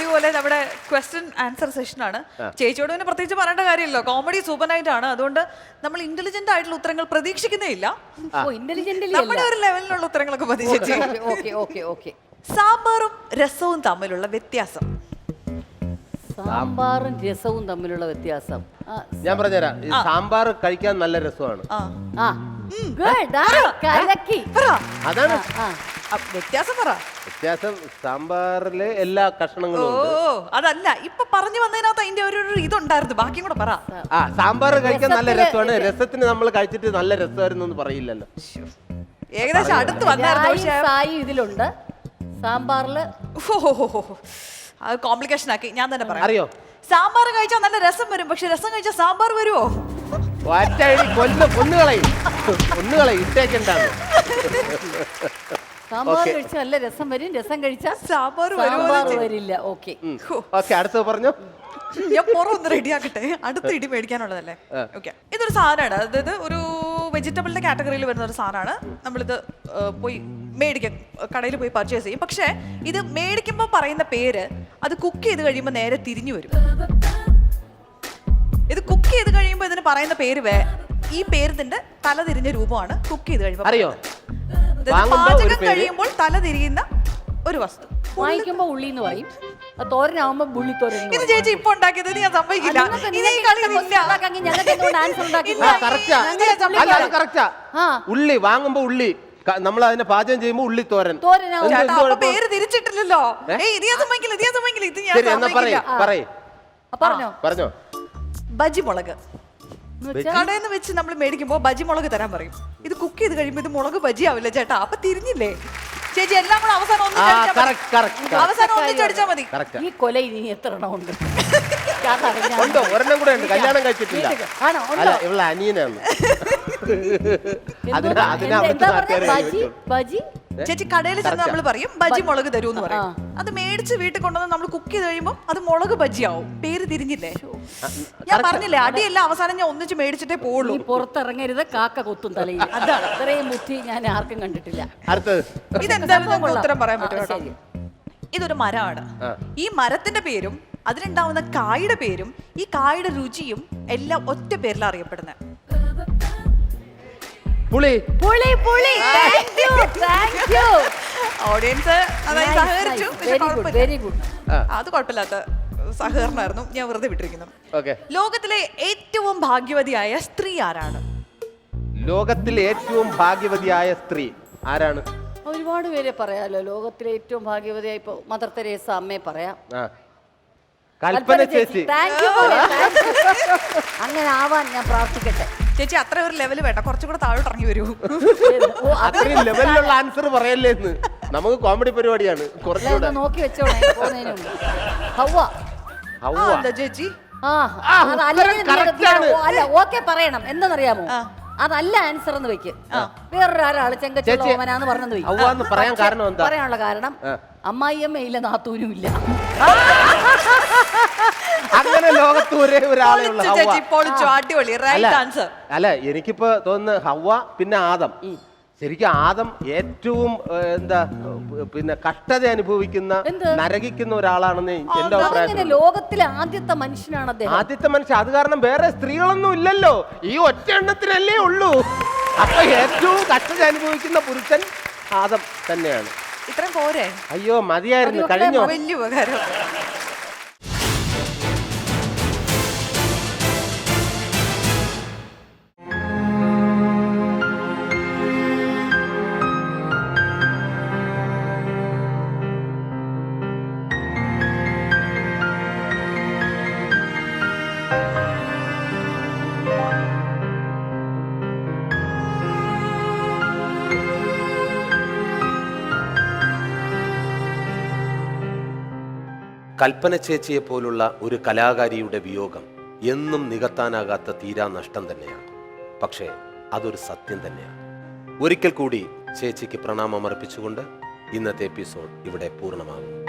പതിവ് പോലെ നമ്മുടെ ക്വസ്റ്റ്യൻ ആൻസർ സെഷനാണ് ചേച്ചിയോട് പിന്നെ പ്രത്യേകിച്ച് പറയേണ്ട കാര്യമില്ലല്ലോ. കോമഡി സൂപ്പർ നൈറ്റ് ആണ്. അതുകൊണ്ട് നമ്മൾ ഇന്റലിജന്റ് ആയിട്ടുള്ള ഉത്തരങ്ങൾ പ്രതീക്ഷിക്കുന്നേ ഇല്ല. ഓ ഇന്റലിജന്റ് നമ്മുടെ ഒരു ലെവലിലുള്ള ഉത്തരങ്ങളൊക്കെ മതി ചേച്ചി. ഓക്കെ ഓക്കെ ഓക്കെ സാമ്പാറും രസവും തമ്മിലുള്ള വ്യത്യാസം. സാമ്പാറും രസവും തമ്മിലുള്ള വ്യത്യാസം. ആ, ഞാൻ പറഞ്ഞുതരാം. ഈ സാമ്പാർ കഴിക്കാൻ നല്ല രസമാണ്. ആ. ആ. ഗുഡ് ആ, കലക്കി. പറ. അതാണ് ആ. വ്യത്യാസം പറ. വ്യത്യാസം സാമ്പാറിലെ എല്ലാ ഓ കഷ്ണങ്ങളും ഉണ്ട്. അതല്ല. ഇപ്പൊ പറഞ്ഞു വന്നതിനകത്ത് അതിന്റെ ഒരു ഒരു ഇതുണ്ടായിരുന്നു. ബാക്കിയും കൂടെ പറ. ആ സാമ്പാർ കഴിക്കാൻ നല്ല രസമാണ്. രസത്തിന് നമ്മൾ കഴിച്ചിട്ട് നല്ല രസമായിരുന്നു എന്ന് പറയില്ലല്ലോ. ഏകദേശം അടുത്ത് വന്നായിരുന്നു രായി, പക്ഷേ സായി ഇതിലുണ്ട്. സാമ്പാറിൽ ഓ, അത് കോംപ്ലിക്കേഷൻ ആക്കി. ഞാൻ തന്നെ പറയാം. അറിയോ? സാമ്പാർ കഴിച്ചാൽ നല്ല രസം വരും. പക്ഷെ രസം കഴിച്ചാൽ സാമ്പാർ വരുമോ ഒറ്റയടി കൊല്ല്. കൊന്നുകളയും കൊന്നുകളയും ഇട്ടേക്കണ്ടാണ് സാമ്പാർ കഴിച്ചാൽ നല്ല രസം വരും രസം കഴിച്ചാൽ സാമ്പാർ സാമ്പാർ വരില്ല. ഓക്കെ ഓക്കെ അടുത്തത് പറഞ്ഞു? ഞാൻ പുറം ഒന്ന് റെഡിയാക്കട്ടെ. അടുത്ത ഇടി മേടിക്കാനുള്ളതല്ലേ? ഓക്കെ ഇതൊരു സാധനമാണ്. അതായത് ഒരു വെജിറ്റബിളിന്റെ കാറ്റഗറിയിൽ വരുന്ന ഒരു സാധനമാണ്. നമ്മളിത് പോയി മേടിക്കാൻ കടയിൽ പോയി പർച്ചേസ് ചെയ്യും. പക്ഷേ ഇത് മേടിക്കുമ്പോൾ പറയുന്ന പേര് അത് കുക്ക് ചെയ്ത് കഴിയുമ്പോൾ നേരെ തിരിഞ്ഞു വരും. ഇത് കുക്ക് ചെയ്ത് കഴിയുമ്പോൾ ഇതിന് പറയുന്ന പേര് വേ ഈ പേരിതിന്റെ തലതിരിഞ്ഞ രൂപമാണ് കുക്ക് ചെയ്ത് കഴിയുമ്പോൾ അറിയോ? പാചകം. കഴിയുമ്പോൾ തല തിരിയുന്ന ഒരു വസ്തു. വാങ്ങിക്കുമ്പോ ഉള്ളി എന്ന് പറയും തോരനാവുമ്പോ പുള്ളിത്തോരൻ എന്ന് ഇത്. ചേച്ചി ഇപ്പൊ ഉണ്ടാക്കിയത് ഞാൻ സമ്മതിക്കില്ല. ഈ കളി ഉള്ളി വാങ്ങുമ്പോ ഉള്ളി. നമ്മൾ അതിനെ പാചകം ചെയ്യുമ്പോ ഉള്ളി തോരൻ? പേര് തിരിച്ചിട്ടില്ലല്ലോ. പറഞ്ഞോ. പറഞ്ഞോ. ബജി മുളക് കടയിൽ നിന്ന് വെച്ച് നമ്മൾ മേടിക്കുമ്പോൾ ബജി മുളക് തരാൻ പറയും. ഇത് കുക്ക് ചെയ്ത് കഴിയുമ്പോൾ ഇത് മുളക് ബജി ആവില്ല ചേട്ടാ. അപ്പൊ തിരിഞ്ഞില്ലേ? ചേച്ചി എല്ലാം കൂടെ അവസാനം കറക്റ്റ് അവസാനം ഒന്നിച്ചടിച്ചാൽ മതി. ഈ കൊല ഇനി എത്ര എണ്ണം ഉണ്ട്? അതറിഞ്ഞാ മതി. ഉണ്ടോ? ഒരെണ്ണം കൂടെ ഉണ്ട്. കല്യാണം കഴിച്ചിട്ടില്ല. അല്ല ഇവളെ അനിയനാണ്. അതിന് അതിന് ബജി? ബജി? ചേച്ചി കടയിൽ ചെന്ന് നമ്മൾ പറയും ബജി മുളക് തരൂ എന്ന് പറയും. അത് മേടിച്ച് വീട്ടിൽ കൊണ്ടുവന്ന് നമ്മൾ കുക്ക് ചെയ്ത് കഴിയുമ്പോൾ അത് മുളക് ബജി ആവും പേര് തിരിഞ്ഞില്ലേ? ഞാൻ പറഞ്ഞില്ലേ അടിയല്ല അവസാനം ഞാൻ ഒന്നിച്ച് മേടിച്ചിട്ടേ പോളൂ പുറത്തിറങ്ങരുത് കാക്ക കൊത്തും തലയിൽ. അതാണ്. ഇത്രയും ബുദ്ധി ഞാൻ ആർക്കും കണ്ടിട്ടില്ല. അടുത്തത്. കൊള്ളാം. ഉത്തരം പറയാൻ പറ്റും. ഇതൊരു മരമാണ്. ഈ മരത്തിന്റെ പേരും അതിലുണ്ടാവുന്ന കായുടെ പേരും ഈ കായുടെ രുചിയും എല്ലാം ഒറ്റ പേരിൽ അറിയപ്പെടുന്നത്. പുളി. പുളി പുളി. Thank you thank you audience അതായത് സഹകരിച്ചു. പക്ഷെ വെരി ഗുഡ് കുഴപ്പമില്ല. വെരി ഗുഡ് അത് കുഴപ്പമില്ലാത്ത സഹകരണമായിരുന്നു. ഞാൻ വെറുതെ വിട്ടിരിക്കുന്നു. ഓക്കെ. ലോകത്തിലെ ഏറ്റവും ഭാഗ്യവതിയായ സ്ത്രീ ആരാണ്? ലോകത്തിലെ ഏറ്റവും ഭാഗ്യവതിയായ സ്ത്രീ ആരാണ്? ഒരുപാട് പേരെ പറയാലോ. ലോകത്തിലെ ഏറ്റവും ഭാഗ്യവതിയായി ഇപ്പൊ മദർ തെരേസ അമ്മയെ പറയാം. ആ. കൽപ്പന ചേച്ചി. താങ്ക് യു അങ്ങനെ ആവാൻ ഞാൻ പ്രാർത്ഥിക്കട്ടെ. ചേച്ചി അത്ര ഒരു ലെവൽ വേണ്ട. കുറച്ചും കൂടെ താഴോട്ട് ഇറങ്ങി വരൂ. അത്രയും ലെവലിലുള്ള ആൻസർ പറയല്ലേ എന്ന്. നമുക്ക് കോമഡി പരിപാടിയാണ്. അല്ല, കുറച്ചുകൂടെ ഒന്ന് നോക്കി വെച്ചോണേ പോകുന്നതിന് മുമ്പ്. ഹൗവ. ആ, ഹൗവ എന്താ ചേച്ചി? ആ ആ, അത് ഉത്തരം അല്ലെങ്കിൽ correct നീ- ആണ്. ഓ, അല്ല ഓക്കെ പറയണം. എന്തെന്നറിയാമോ ആ. അതല്ല ആൻസർ എന്ന് വെക്ക്. വേറൊരു ചെങ്കച്ചോമനാന്ന് ചെങ്കച്ചുള്ള ചേച്ചി, ഓമനാന്ന് പറഞ്ഞെന്ന് വെക്ക്. ഹൗവ പറയാൻ കാരണം എന്താ? പറയാനുള്ള കാരണം ആ. അമ്മായിയമ്മ ഇല്ല നാത്തൂനും ഇല്ല അങ്ങനെ ലോകത്ത് ഒരേ ഒരാളെ ഉള്ള. അല്ല റൈറ്റ് ആൻസർ അല്ല എനിക്കിപ്പോ തോന്നുന്നു ഹവ പിന്നെ ആദം. ശരിക്കും ആദം ഏറ്റവും എന്താ പിന്നെ കഷ്ടത അനുഭവിക്കുന്ന? നരകിക്കുന്ന ഒരാളാണെന്ന് എന്റെ അഭിപ്രായം ലോകത്തിലെ ആദ്യത്തെ മനുഷ്യനാണ് അദ്ദേഹം. ആദ്യത്തെ മനുഷ്യൻ അത് കാരണം വേറെ സ്ത്രീകളൊന്നും ഇല്ലല്ലോ. ഈ ഒറ്റ എണ്ണത്തിനല്ലേ ഉള്ളൂ. അപ്പൊ ഏറ്റവും കഷ്ടത അനുഭവിക്കുന്ന പുരുഷൻ ആദം തന്നെയാണ്. ഇത്രയും പോരെ? അയ്യോ മതിയായിരുന്നു. കഴിഞ്ഞു കഴിഞ്ഞോ? വലിയ ഉപകാരം. കൽപ്പന ചേച്ചിയെ പോലുള്ള ഒരു കലാകാരിയുടെ വിയോഗം എന്നും നികത്താനാകാത്ത തീരാ നഷ്ടം തന്നെയാണ്. പക്ഷേ അതൊരു സത്യം തന്നെയാണ്. ഒരിക്കൽ കൂടി ചേച്ചിക്ക് പ്രണാമം അർപ്പിച്ചുകൊണ്ട് ഇന്നത്തെ എപ്പിസോഡ് ഇവിടെ പൂർണമാകുന്നു